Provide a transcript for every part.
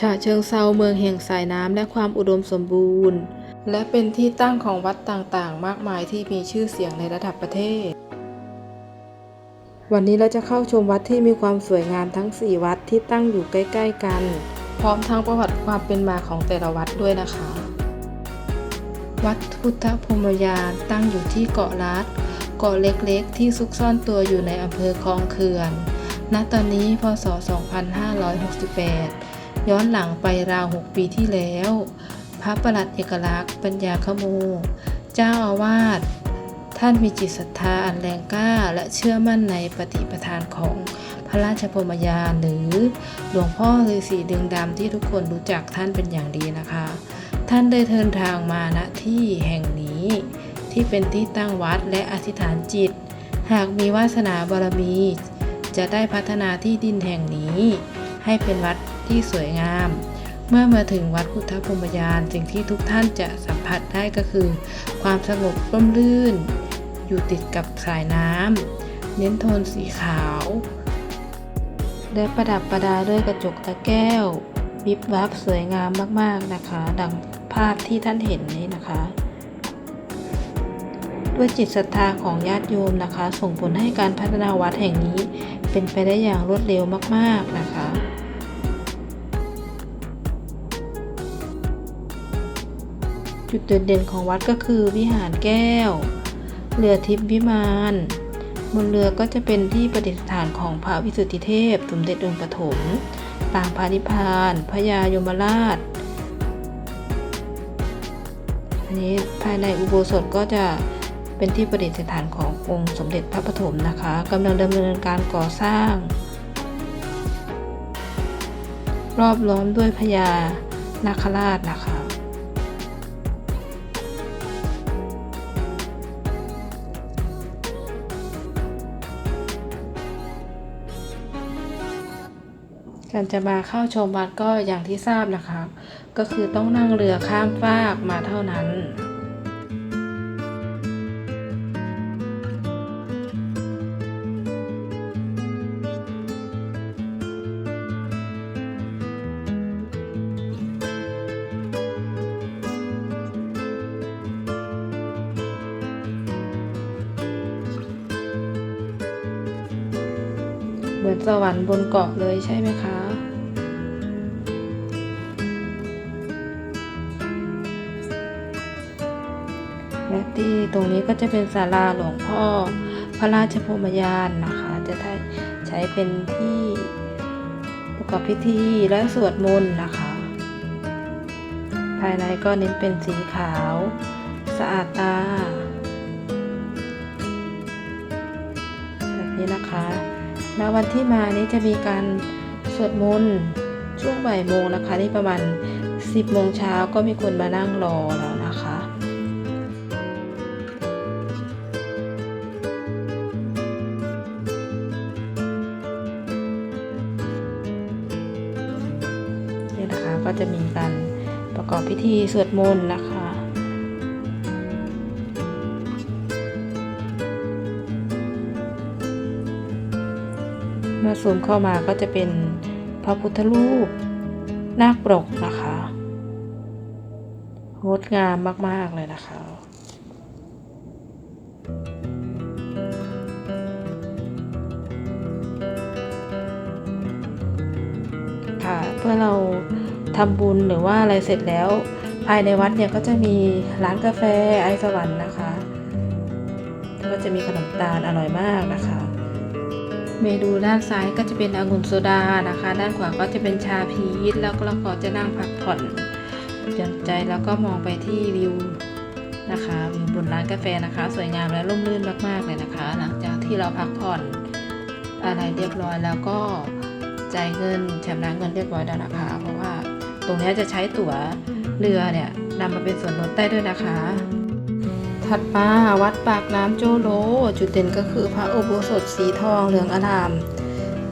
ฉะเชิงเซาเมืองแห่งสายน้ำและความอุดมสมบูรณ์ และเป็นที่ตั้งของวัดต่างๆ มากมายที่มีชื่อเสียงในระดับประเทศ วันนี้เราจะเข้าชมวัดที่มีความสวยงามทั้ง 4 วัดที่ตั้งอยู่ใกล้ ๆ กัน พร้อมทั้งประวัติความเป็นมาของแต่ละวัดด้วยนะคะ วัดพุทธพรหมยานตั้งอยู่ที่เกาะลัดเกาะเล็กๆ ที่ซุกซ่อนตัวอยู่ในอำเภอคลองเขื่อน ณ ตอนนี้ พศ 2568 ย้อนหลังไปราว6ปีที่แล้ว พระประหลัดเอกลักษณ์ ปัญญาขโม เจ้าอาวาส ท่านมีจิตศรัทธาอันแรงกล้า และเชื่อมั่นในปฏิปทานของพระราชพรมยานหรือหลวงพ่อฤาษีดึงดำที่ทุกคนรู้จักท่านเป็นอย่างดีนะคะ ท่านได้เดินทางมาณที่แห่งนี้ ที่เป็นที่ตั้งวัดและอธิษฐานจิต หากมีวาสนาบารมี จะได้พัฒนาที่ดินแห่งนี้ ให้เป็นวัดที่สวยงาม เมื่อมาถึงวัดพุทธพรหมยานสิ่งที่ทุกท่านจะสัมผัสได้ก็คือ ความสงบร่มรื่น อยู่ติดกับสายน้ำเน้นโทนสีขาว และประดับประดาด้วยกระจกตะแก้ววิบวับสวยงามมากๆนะคะ ดังภาพที่ท่านเห็นนี้นะคะ ด้วยจิตศรัทธาของญาติโยมนะคะ ส่งผลให้การพัฒนาวัดแห่งนี้เป็นไปได้อย่างรวดเร็วมากๆนะคะ จุดเด่นๆของวัดก็คือวิหารแก้ว เรือทิพย์วิมานบนเรือก็จะเป็นที่ประดิษฐานของพระวิสุทธิเทพ สมเด็จองค์ปฐมปางพานิพานพญายมราช อันนี้ภายในอุโบสถก็จะเป็นที่ประดิษฐานขององค์สมเด็จพระปฐมนะคะกำลังดำเนินการก่อสร้าง รอบล้อมด้วยพญานาคราชนะคะ การจะมาเข้าชมวัดก็อย่างที่ทราบนะคะ ก็คือต้องนั่งเรือข้ามฟากมาเท่านั้นเหมือนสวรรค์บนเกาะเลยใช่ไหมคะะที่ตรงนี้ก็จะเป็นศาลาหลวงพ่อ พระราชพมยานนะคะ จะได้ใช้เป็นที่ประกอบพิธีและสวดมนต์นะคะ ภายในก็เน้นเป็นสีขาว สะอาดตาแบบนี้นะคะแล้ววันที่มานี้จะมีการสวดมนต์ช่วงบ่ายโมงนะคะนี่ประมาณ 10โมงเช้าก็มีคนมานั่งรอแล้ว ก็จะมีการประกอบพิธีสวดมนต์นะคะเมื่อซูมเข้ามาก็จะเป็นพระพุทธรูปนาคปรกนะคะงดงามมาก ๆ เลยนะคะค่ะเพื่อเรา ทำบุญหรือว่าอะไรเสร็จแล้ว ภายในวัดเนี่ยก็จะมีร้านกาแฟไอสวรรค์นะคะแล้วก็จะมีขนมตาลอร่อยมากนะคะ เมนูด้านซ้ายก็จะเป็นองุ่นโซดานะคะ ด้านขวาก็จะเป็นชาพีชแล้วก็เราก็จะนั่งพักผ่อนหย่อนใจแล้วก็มองไปที่วิวนะคะวิวบนร้านกาแฟนะคะ สวยงามและร่มรื่นมากๆเลยนะคะ หลังจากที่เราพักผ่อนอะไรเรียบร้อยแล้วก็จ่ายเงินชำระเงินเรียบร้อยแล้วนะคะเพราะ ตรงนี้จะใช้ตั๋วเรือเนี่ยนำมาเป็นส่วนลดได้ด้วยนะคะ ถัดมาวัดปากน้ำโจโล จุดเด่นก็คือพระอุโบสถสีทองเหลืองอาราม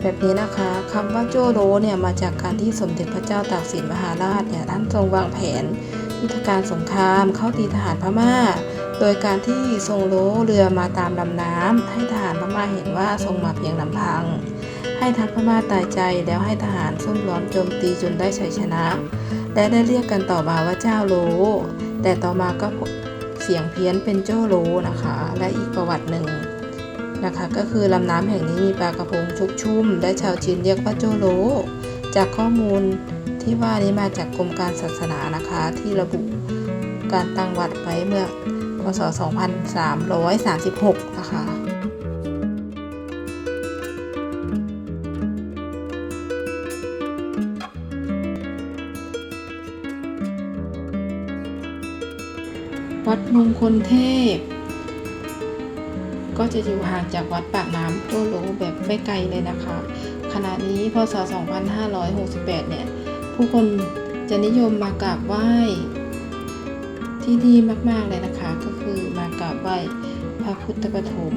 แบบนี้นะคะคำว่าโจโลเนี่ยมาจากการที่สมเด็จพระเจ้าตากสินมหาราชเนี่ยท่านทรงวางแผนยุทธการสงครามเข้าตีทหารพม่า โดยการที่ทรงโลเรือมาตามลำน้ำให้ทหารพม่าเห็นว่าทรงมาเพียงลำพัง ให้ทัพพม่าตายใจแล้วให้ทหารซุ่มล้อมโจมตีจนได้ชัยชนะ และได้เรียกกันต่อมาว่าเจ้าโล แต่ต่อมาก็เสียงเพี้ยนเป็นโจโลนะคะ และอีกประวัติหนึ่งนะคะก็คือลำน้ำแห่งนี้มีปลากระพงชุกชุ่ม และชาวจีนเรียกว่าโจโล จากข้อมูลที่ว่านี้มาจากกรมการศาสนานะคะที่ระบุการตั้งวัดไว้เมื่อพศ 2336 นะคะ วัดมงคลเทพ ก็จะอยู่ห่างจากวัดปากน้ำโตโลแบบไม่ไกลเลยนะคะ ขณะนี้พศ 2568 เนี่ย ผู้คนจะนิยมมากราบไหว้ที่นี่มากๆเลยนะคะ ก็คือมากราบไหว้พระพุทธปฐม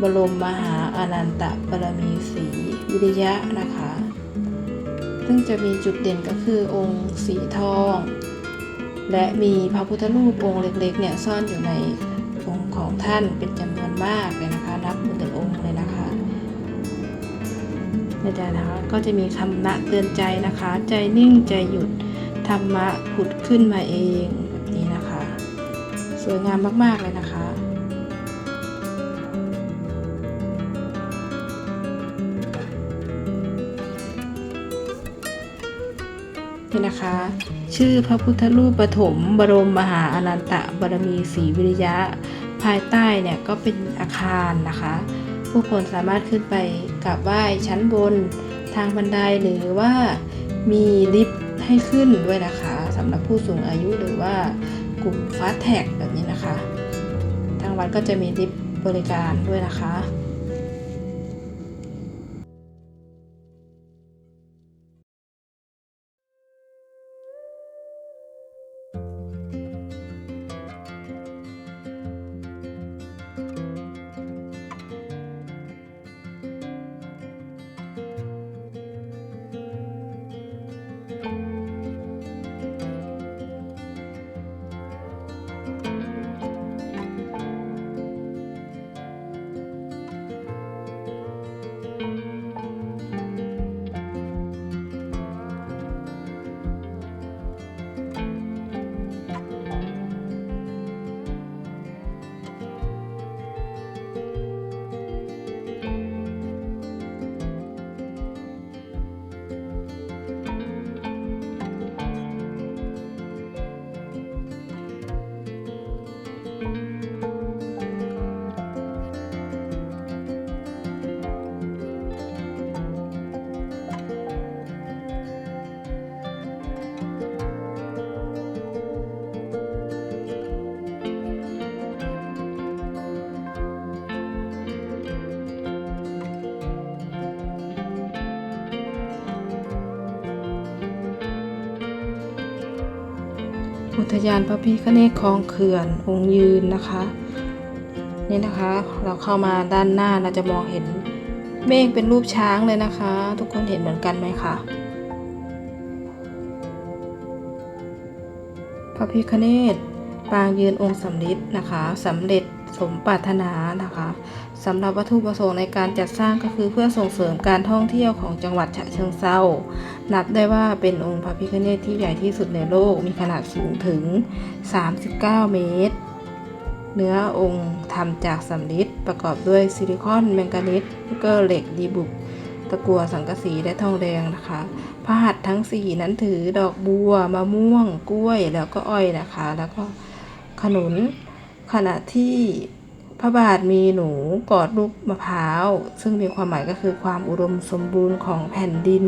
บรมมหาอานันตบารมีศรีวิริยะนะคะ ซึ่งจะมีจุดเด่นก็คือองค์สีทอง และมีพระพุทธรูปองค์เล็กๆเนี่ยซ่อนอยู่ในองค์ของท่านเป็นจำนวนมากเลยนะคะ นับหมื่นองค์เลยนะคะนี่จ้ะนะคะก็จะมีคำนะเตือนใจนะคะ ใจนิ่งใจหยุดธรรมะผุดขึ้นมาเองแบบนี้นะคะ สวยงามมากๆเลยนะคะนี่นะคะ ชื่อพระพุทธรูปปฐมบรมมหาอนันตบารมีศรีวิริยะ ภายใต้เนี่ยก็เป็นอาคารนะคะ ผู้คนสามารถขึ้นไปกราบไหว้ชั้นบนทางบันไดหรือว่ามีลิฟต์ให้ขึ้นด้วยนะคะสำหรับผู้สูงอายุหรือว่ากลุ่มฟาสแท็กแบบนี้นะคะ ทางวัดก็จะมีลิฟต์บริการด้วยนะคะ อุทยานพระพิฆเนศคลองเขื่อนองค์ยืนนะคะ นี่นะคะ เราเข้ามาด้านหน้าเราจะมองเห็นเมฆเป็นรูปช้างเลยนะคะ ทุกคนเห็นเหมือนกันไหมคะพระพิฆเนศปางยืนองค์สำริดนะคะสำเร็จสมปรารถนานะคะ สำหรับวัตถุประสงค์ในการจัดสร้างก็คือเพื่อส่งเสริมการท่องเที่ยวของจังหวัดฉะเชิงเทรานับได้ว่าเป็นองค์พระพิฆเนศที่ใหญ่ที่สุดในโลกมีขนาดสูงถึง 39 เมตร เนื้อองค์ทำจากสำริดประกอบด้วยซิลิคอนแมงกานีสเกอร์เหล็กดีบุกตะกัวสังกะสีและทองแดงนะคะพระหัตถ์ทั้งสี่นั้นถือดอกบัวมะม่วงกล้วยแล้วก็อ้อยนะคะ แล้วก็ขนุนขณะที่ พระบาทมีหนูกอดลูกมะพร้าว ซึ่งมีความหมายก็คือความอุดมสมบูรณ์ของแผ่นดิน